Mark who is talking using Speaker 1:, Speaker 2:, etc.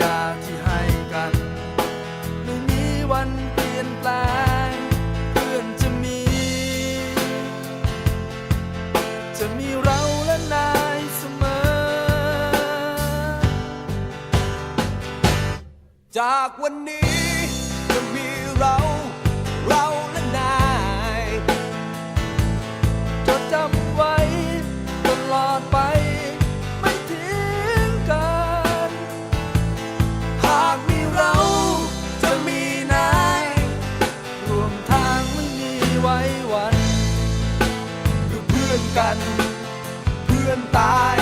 Speaker 1: ญาที่ให้กัน ไม่มีวันเปลี่ยนแปลงเพื่อนจะมี จะมีเราและนายเสมอ
Speaker 2: จากวันนี้จะมีเราเรา
Speaker 1: วัน
Speaker 2: คือเพื่อนกัน เพื่อนตาย